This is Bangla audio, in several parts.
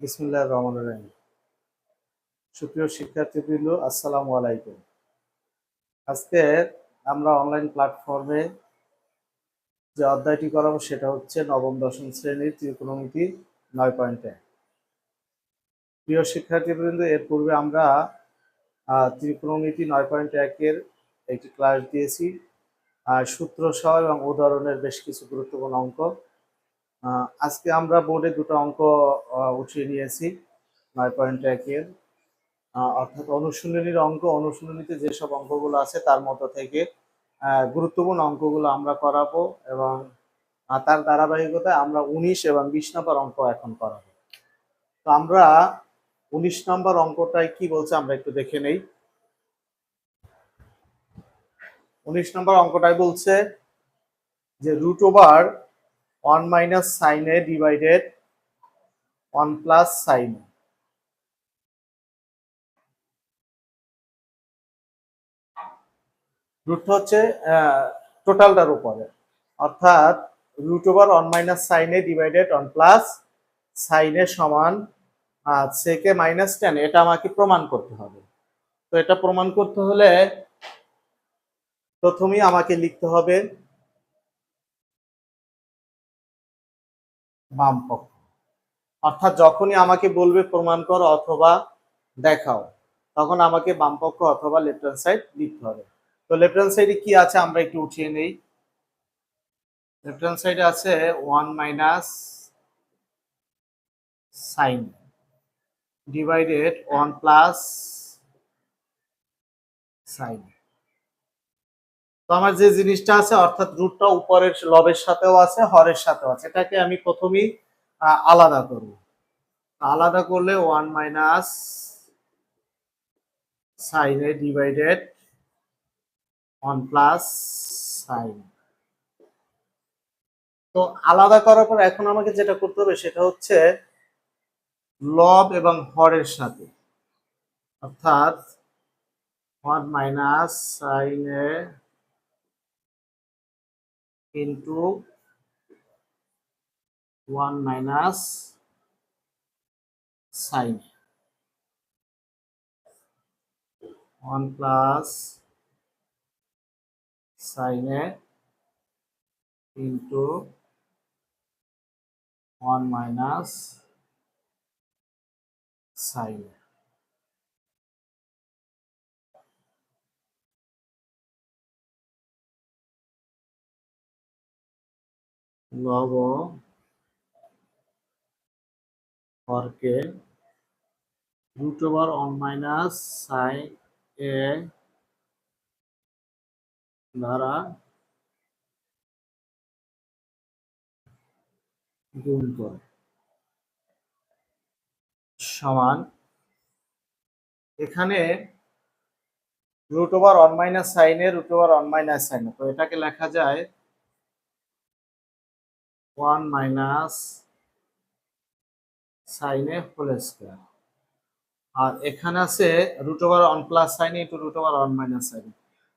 বিসমুল্লাহ রহমান রহিম। সুপ্রিয় শিক্ষার্থীবৃন্দ, আসসালামু আলাইকুম। আজকে আমরা অনলাইন প্ল্যাটফর্মে যে অধ্যায়টি করাবো সেটা হচ্ছে নবম, দশম শ্রেণির ত্রিকোণমিতি নয় পয়েন্ট এক। প্রিয় শিক্ষার্থীবৃন্দ, এর পূর্বে আমরা ত্রিকোণমিতি নয় পয়েন্ট একের একটি ক্লাস দিয়েছি। সূত্রসহ এবং উদাহরণের বেশ কিছু গুরুত্বপূর্ণ অঙ্ক আজকে আমরা বোর্ডে দুটো অঙ্ক উঠিয়ে নিয়েছি, নয় পয়েন্ট একের অর্থাৎ অনুশীলনীর অঙ্ক, অনুশীলনীতে যেসব অঙ্কগুলো আছে তার মধ্যে থেকে গুরুত্বপূর্ণ অঙ্কগুলো আমরা করাবো এবং তার ধারাবাহিকতায় আমরা উনিশ এবং বিশ নম্বর অঙ্ক এখন করাবো। তো আমরা উনিশ নম্বর অঙ্কটায় কি বলছে আমরা একটু দেখে নেই। উনিশ নম্বর অঙ্কটাই বলছে যে root over one minus sine A divided one plus sine রুটটা হচ্ছে টোটালটার উপরে। অর্থাৎ root over one minus sine A divided one plus sine A সমান সেকে মাইনাস টেন, এটা আমাকে প্রমাণ করতে হবে। তো এটা প্রমাণ করতে হলে প্রথমেই আমাকে লিখতে হবে বাম পক্ষ অর্থাৎ যখনই আমাকে বলবে প্রমাণ করো অথবা দেখাও, তখন আমাকে বাম পক্ষ অথবা লেফট হ্যান্ড সাইড লিখতে হবে। তো লেফট হ্যান্ড সাইডে কি আছে আমরা একটু উঠিয়ে নেই। লেফট হ্যান্ড সাইডে আছে one minus sine divided one plus sine. তো আমার যে জিনিসটা আছে, অর্থাৎ রুটটা উপরের লবের সাথেও আছে, হরের সাথেও আছে। এটাকে আমি প্রথমেই আলাদা করব। আলাদা করলে one minus sine A divided one plus sine. তো আলাদা করার পর এখন আমাকে যেটা করতে হবে সেটা হচ্ছে লব এবং হরের সাথে। অর্থাৎ one minus sine A into one minus sine one plus sine into one minus sine লব হরকে root over one minus sine A দ্বারা গুণ করে। সমান। এখানে root over one minus sine A root over one minus sine A তো এটাকে লেখা যায় one minus sine A whole square. আর এখানে আছে root over one plus sine A into root over one minus sine A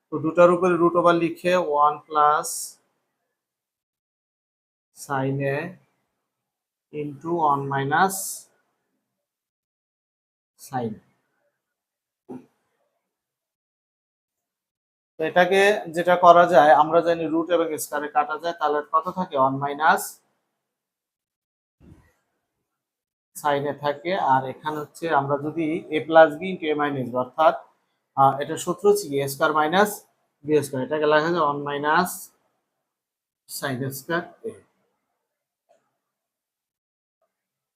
তো দুটার উপরে রুট ওভার লিখে one plus sine A into one minus sine. তো এটাকে যেটা করা যায়, আমরা জানি রুট এবং স্কয়ারে কাটা যায়, তাহলে কত থাকে? ওয়ান মাইনাস সাইনে থাকে। আর এখানে হচ্ছে আমরা যদি A plus B into A minus অর্থাৎ এটা সূত্র হচ্ছে A square minus B square এটাকে লেখা যায় one minus sine square A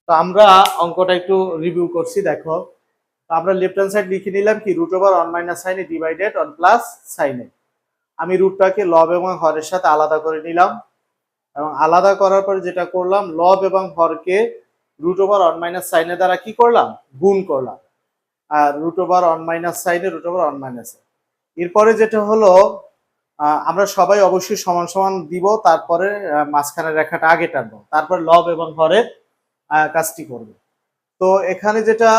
তো আমরা অঙ্কটা একটু রিভিউ করছি, দেখো। আমরা লেফট হ্যান্ড সাইড লিখে নিলাম কি root over one minus sine divided one plus sine আমি রুটটাকে লব এবং হরের সাথে আলাদা করে নিলাম এবং আলাদা করার পরে যেটা করলাম লব এবং হরকে রুট ওভার অন মাইনাস সাইনের দ্বারা কি করলাম? গুণ করলাম। আর root over one minus sine A root over one minus এরপরে যেটা হলো আমরা সবাই অবশ্যই সমান সমান দিব, তারপরে মাঝখানের রেখাটা আগে টানবো। তারপর লব এবং হরের কাজটি করব। তো এখানে যেটা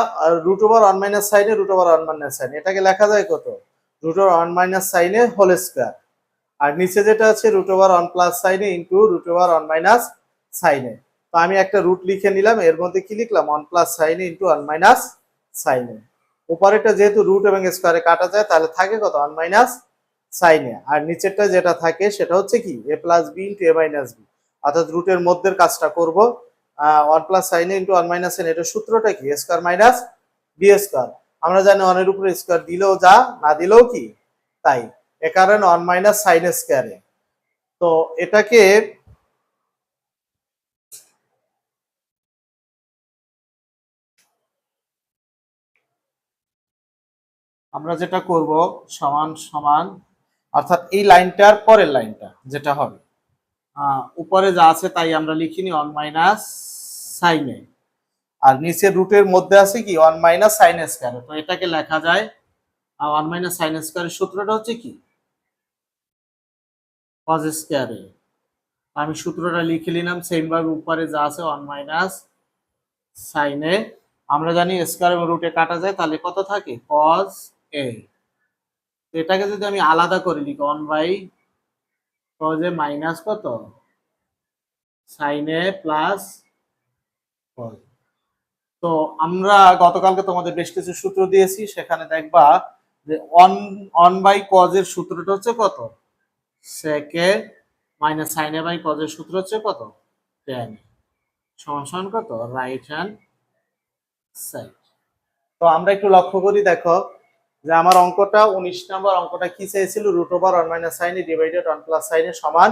root over one minus sine A root over one minus sine এটাকে লেখা যায় কত? Root over one minus sine A whole square আর নিচে যেটা আছে root over one plus sine A into root over one minus sine A তো আমি একটা রুট লিখে নিলাম, এর মধ্যে কি লিখলাম? One plus sine into one minus sine উপরেরটা যেহেতু রুট এবং স্কোয়ারে কাটা যায়, তাহলে থাকে কত? ওয়ান মাইনাস সাইনে আর নিচেরটা যেটা থাকে, সেটা হচ্ছে কি? A plus B into A minus B অর্থাৎ রুটের মধ্যের কাজটা করব। One plus sine into one minus sine এটার সূত্রটা কি? মাইনাস বি আমরা জানি উপরে স্কোয়ার দিলেও যা, না দিলেও কি? তাই। এ কারণে মাইনাস সাইন তো এটাকে আমরা যেটা করব, সমান সমান, অর্থাৎ এই লাইনটার পরের লাইনটা, যেটা হবে। উপরে যা আছে তাই আমরা লিখিনি ওয়ান মাইনাস সাইনে আর নিচের রুটের মধ্যে আছে কি? ওয়ান মাইনাস সাইন স্কোয়ার তো এটাকে লেখা যায় আর ওয়ান মাইনাস সাইন স্কোয়ারের সূত্রটা হচ্ছে কি? কজ স্কোয়ারে আমি সূত্রটা লিখে নিলাম সেম ভাবে উপরে যা আছে ওয়ান মাইনাস সাইনে আমরা জানি স্কোয়ার এবং রুটে কাটা যায়, তাহলে কত থাকে? কজ এ এটাকে যদি আমি আলাদা করে লিখি ওয়ান বাই কজ মাইনাস কত? সাইনে প্লাস কজ তো আমরা গতকালকে তোমাদের বেশ কিছু সূত্র দিয়েছি, সেখানে দেখবা যে অন অন বাই কজের সূত্রটা হচ্ছে কত? সেকে মাইনাস সাইনে বাই কজের সূত্র হচ্ছে কত? টেন সমান কত? রাইট হ্যান্ড সাইড তো আমরা একটু লক্ষ্য করি, দেখো যে আমার অঙ্কটা উনিশ নম্বর অঙ্কটা কি চেয়েছিল root over one minus sine A divided one plus sine A সমান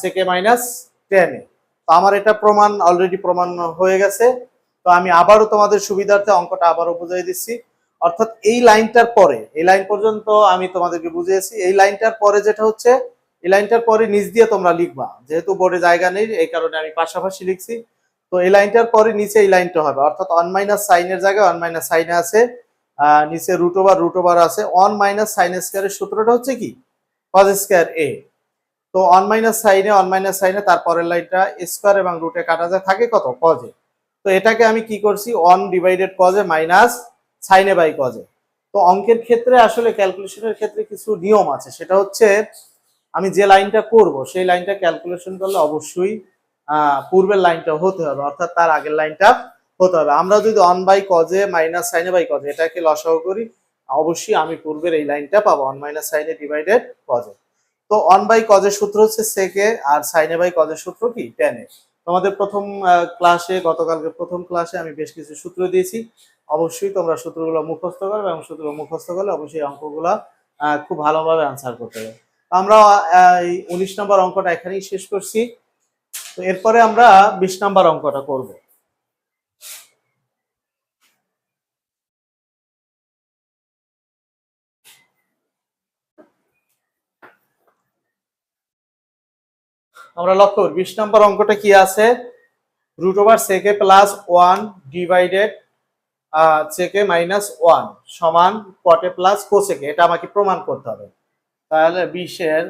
সেকে মাইনাস টেনে তো আমার এটা প্রমাণ অলরেডি প্রমাণ হয়ে গেছে। তো আমি আবারও তোমাদের সুবিধার্থে অঙ্কটা আবারও বুঝিয়ে দিচ্ছি। অর্থাৎ এই লাইনটার পরে, এই লাইন পর্যন্ত আমি তোমাদেরকে বুঝিয়েছি। এই লাইনটার পরে যেটা হচ্ছে, এই লাইনটার পরে নিচ দিয়ে তোমরা লিখবা। যেহেতু বোর্ডে জায়গা নেই, এই কারণে আমি পাশাপাশি লিখছি। তো এই লাইনটার পরে নিচে এই লাইনটা হবে। অর্থাৎ ওয়ান মাইনাস সাইনের জায়গায় ওয়ান মাইনাস সাইনে আছে। নিচে রুট ওভার রুট ওভার আছে। ওয়ান মাইনাস সাইন স্কোয়ারের সূত্রটা হচ্ছে কি? কজ স্কোয়ার এ তো one minus sine A one minus sine A তারপরের লাইনটা স্কোয়ার এবং রুটে কাটা যায়, থাকে কত? কজে তো এটাকে আমি কি করছি? One divided cos A minus sine A by cos A তো অঙ্কের ক্ষেত্রে আসলে ক্যালকুলেশনের ক্ষেত্রে কিছু নিয়ম আছে। সেটা হচ্ছে, আমি যে লাইনটা করব, সেই লাইনটা ক্যালকুলেশন করলে অবশ্যই পূর্বের লাইনটা হতে হবে। অর্থাৎ তার আগের লাইনটা হতে হবে। আমরা যদি one by cos A minus sine A by cos A এটাকে লসাও করি, অবশ্যই আমি পূর্বের এই লাইনটা পাবো one minus sine A divided cos A তো ওয়ান বাই কজের সূত্র হচ্ছে সেকে আর সাইনে বাই কজের সূত্র কি? টেনে তোমাদের প্রথম ক্লাসে গতকালকে প্রথম ক্লাসে আমি বেশ কিছু সূত্র দিয়েছি। অবশ্যই তোমরা সূত্রগুলো মুখস্থ করবে এবং সূত্রগুলো মুখস্থ করলে অবশ্যই অঙ্কগুলো খুব ভালোভাবে আনসার করতে হবে। আমরা এই উনিশ নম্বর অঙ্কটা এখানেই শেষ করছি। তো এরপরে আমরা বিশ নম্বর অঙ্কটা করব। আমরা লক্ষ্য করি, বিশ নম্বর অঙ্কটা কি আছে? Root over sec A plus one divided sec A minus one সমান কটে প্লাস কোসেকে এটা আমাকে প্রমাণ করতে হবে। তাহলে বিশের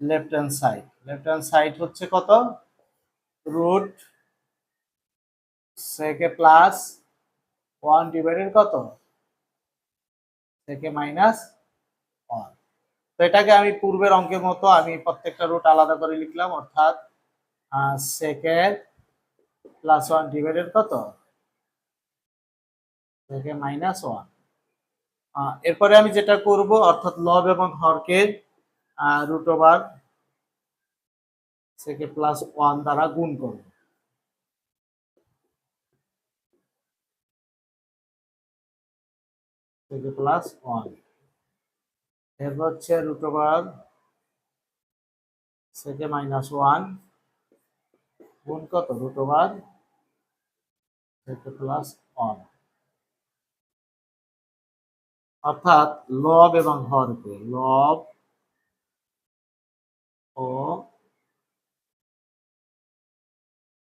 left hand side left hand side হচ্ছে কত? Root sec A plus one divided কত? সেকে মাইনাস তো এটাকে আমি পূর্বের অঙ্কের মতো আমি প্রত্যেকটা রুট আলাদা করে লিখলাম, অর্থাৎ সেকেন্ড প্লাস ওয়ান ডিভাইডেড কত? মাইনাস ওয়ান এরপরে আমি যেটা করব, অর্থাৎ লব এবং হরকে root over sec A plus one দ্বারা গুণ করব। থেকে প্লাস ওয়ান এরপর হচ্ছে root over sec A minus one গুণ কত? Root over sec A plus one অর্থাৎ লব এবং হরকে লব ও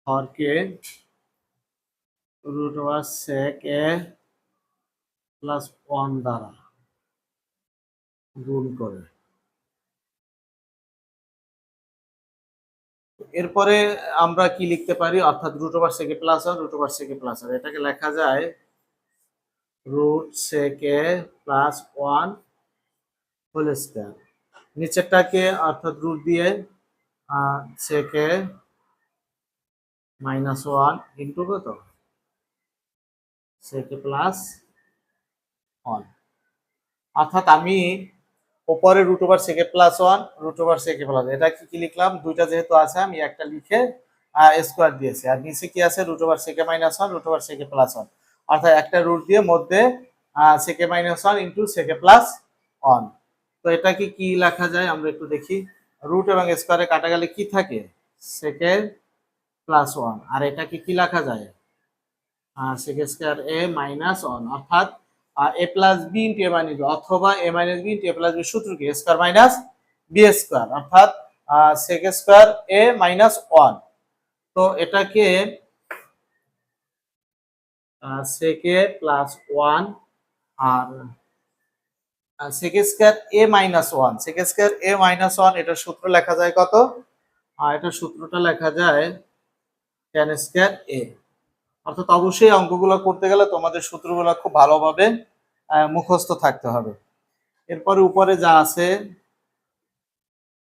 হরকে root over sec A plus one দ্বারা। গুণ করে। এরপরে আমরা কি লিখতে পারি? অর্থাৎ root over sec A plus R root over sec A plus আর এটাকে লেখা যায় root sec A plus one whole square নিচেরটাকে অর্থাৎ রুট দিয়ে সেকে মাইনাস ওয়ান ইন্টু কত? সেকে প্লাস ওয়ান অর্থাৎ আমি ওপরে root over sec A plus one root over sec A plus এটা কি লিখলাম? দুইটা যেহেতু আছে, আমি একটা লিখে স্কোয়ার দিয়েছি। আর নিচে কি আছে? Root over sec A minus one root over sec A plus one অর্থাৎ একটা রুট দিয়ে মধ্যে sec A minus one into sec A plus one তো এটাকে কি লেখা যায়? আমরা একটু দেখি। রুট এবং স্কোয়ারে কাটা গেলে কি থাকে? সেকে প্লাস ওয়ান আর এটাকে কি লেখা যায়? সেকে স্কোয়ার এ মাইনাস ওয়ান অর্থাৎ A plus B into A minus B, অথবা A minus B into A plus B সূত্র কি? স্কোয়ার মাইনাস বি স্কোয়ার, অর্থাৎ sec square A minus one. তো এটাকে sec A plus one R sec A square A minus one. Sec A square A minus one এটার সূত্র লেখা যায় কত? আর এটার সূত্রটা লেখা যায় টেন স্কোয়ার এ অর্থাৎ অবশ্যই অঙ্কগুলো করতে গেলে তোমাদের সূত্রগুলো খুব ভালোভাবে মুখস্থ থাকতে হবে। এরপরে উপরে যা আছে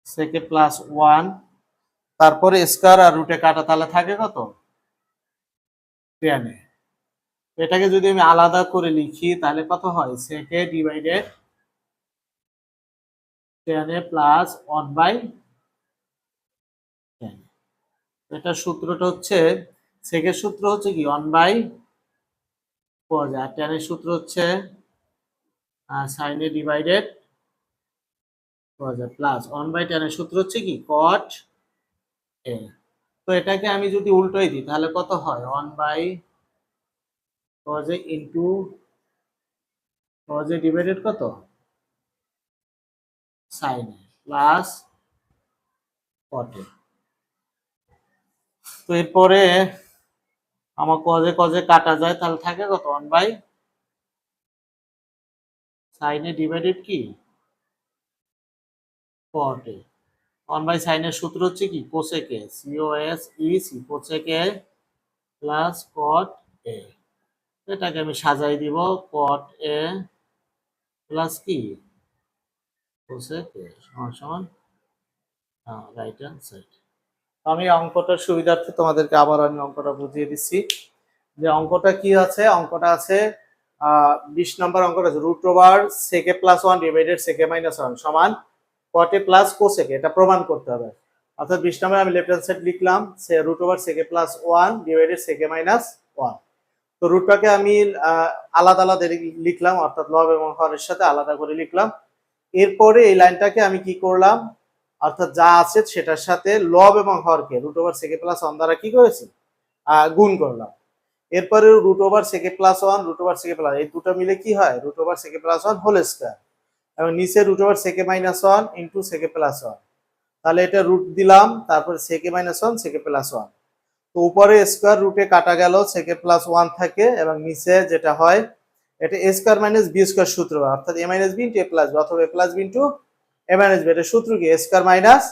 সেকে প্লাস ওয়ান তারপরে স্কোয়ার আর রুটে কাটা তাহলে থাকে কত? টেনে এটাকে যদি আমি আলাদা করে লিখি, তাহলে কত হয়? সেকে ডিভাইডেড টেনে প্লাস ওয়ান বাই টেন এটা সূত্রটা হচ্ছে সেকের সূত্র হচ্ছে কি? ওয়ান বাই আর টেনের সূত্র হচ্ছে sin A divided cos plus one by টেনের সূত্র হচ্ছে কি? কট এ তো এটাকে আমি যদি উল্টোই দিই, তাহলে কত হয়? One by cos A into cos A divided কত? সাইনে প্লাস কটে তো এরপরে আমার কজে কজে কাটা যায়, তাহলে থাকে কত? ওয়ান বাই সাইনে ডিভাইডেড কি? কটে ওয়ান বাই সাইনের সূত্র হচ্ছে কি? Cosec A. C O S E C cosec A plus cot A এটাকে আমি সাজাই দিব কট এ প্লাস কি? কোসেকে। সমান সমান? রাইট হ্যান্ড সাইড আমি অঙ্কটার সুবিধার্থে তোমাদেরকে আবার আমি অঙ্কটা বুঝিয়ে দিচ্ছি। যে অঙ্কটা কি আছে? অঙ্কটা আছে বিশ নম্বর অঙ্কটা আছে root over sec A plus one divided sec A minus one সমান কটে প্লাস কোসেকে এটা প্রমাণ করতে হবে। অর্থাৎ বিশ নম্বর আমি লেফট হ্যান্ড সাইড লিখলাম, সে root over sec A plus one divided sec A minus one তো রুটটাকে আমি আলাদা আলাদা লিখলাম, অর্থাৎ লব এবং হরের সাথে আলাদা করে লিখলাম। এরপরে এই লাইনটাকে আমি কি করলাম, অর্থাৎ যা আছে সেটার সাথে লব এবং হরকে root over sec A plus one দ্বারা কি করেছি? গুণ করলাম। এরপরে root over sec A plus one root over sec A plus এই দুটো মিলে কি হয়? Root over sec A plus one whole square এবং নিচে root over sec A minus one into sec A plus one তাহলে এটা রুট দিলাম, তারপরে sec A minus one sec A plus one তো উপরে স্কোয়ার রুটে কাটা গেল সেকে প্লাস ওয়ান থাকে, এবং নিচে যেটা হয়, এটা A square minus B square সূত্র, অর্থাৎ A minus B into A plus B অথবা A plus B into A minus B এটা সূত্র কি? A square minus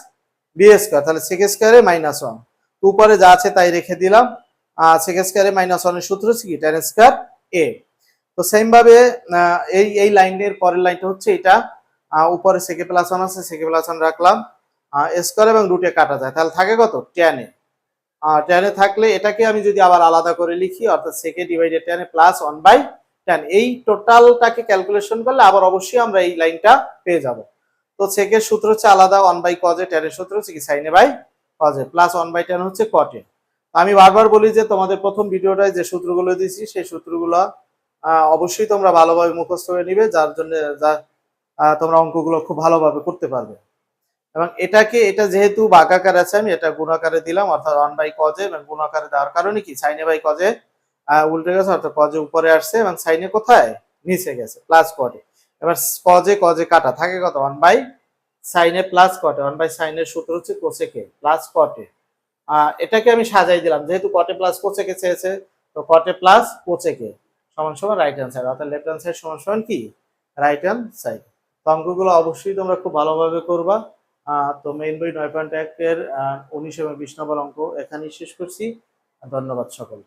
B square তাহলে সেকে স্কোয়ারে মাইনাস ওয়ান উপরে যা আছে তাই রেখে দিলাম আর সেকে স্কোয়ারে মাইনাস ওয়ানের সূত্র হচ্ছে কি? টেন স্কোয়ার এ তো সেম ভাবে এই এই লাইনের পরের লাইনটা হচ্ছে এটা। উপরে সেকে প্লাস ওয়ান আছে সেকে প্লাস ওয়ান রাখলাম। স্কোয়ার এবং রুটে কাটা যায়। তাহলে থাকে কত? টেনে টেনে থাকলে এটাকে আমি যদি আবার আলাদা করে লিখি, অর্থাৎ সেকে ডিভাইডেড টেনে প্লাস ওয়ান বাই টেন এই টোটালটাকে ক্যালকুলেশন করলে আবার অবশ্যই আমরা এই লাইনটা পেয়ে যাব। তো সেকের সূত্র হচ্ছে আলাদা ওয়ান বাই কজে টেনের সূত্র হচ্ছে কি? Sin A by cos A plus one by tan হচ্ছে কটে আমি বারবার বলি যে তোমাদের প্রথম ভিডিওটায় যে সূত্রগুলো দিয়েছি, সেই সূত্রগুলো অবশ্যই তোমরা ভালোভাবে মুখস্থ করে নিবে, যার জন্য যা তোমরা অঙ্কগুলো খুব ভালোভাবে করতে পারবে। এবং এটাকে, এটা যেহেতু বাঁকাকার আছে, আমি এটা গুণাকারে দিলাম, অর্থাৎ ওয়ান বাই কজে এবং গুণাকারে দেওয়ার কারণে কি? সাইনে বাই কজে উল্টে গেছে, অর্থাৎ কজে উপরে আসছে, এবং সাইনে কোথায়? নিচে গেছে প্লাস কটে এবার কজে কজে কাটা, থাকে কত? One by sin A plus cot A one by সাইনের সূত্র হচ্ছে কোসেকে প্লাস কটে এটাকে আমি সাজাই দিলাম। যেহেতু কটে প্লাস কোচেকে চেয়েছে তো কটে প্লাস কোচেকে সমান সমান রাইট হ্যান্ড সাইড অর্থাৎ লেফট হ্যান্ড সাইড সমান সমান কি? রাইট হ্যান্ড সাইড তো অঙ্কগুলো অবশ্যই তোমরা খুব ভালোভাবে করবা। তো মেইন বই নয় পয়েন্ট একের উনিশ এবং বিশ নম্বর অঙ্ক এখানেই শেষ করছি। ধন্যবাদ সকল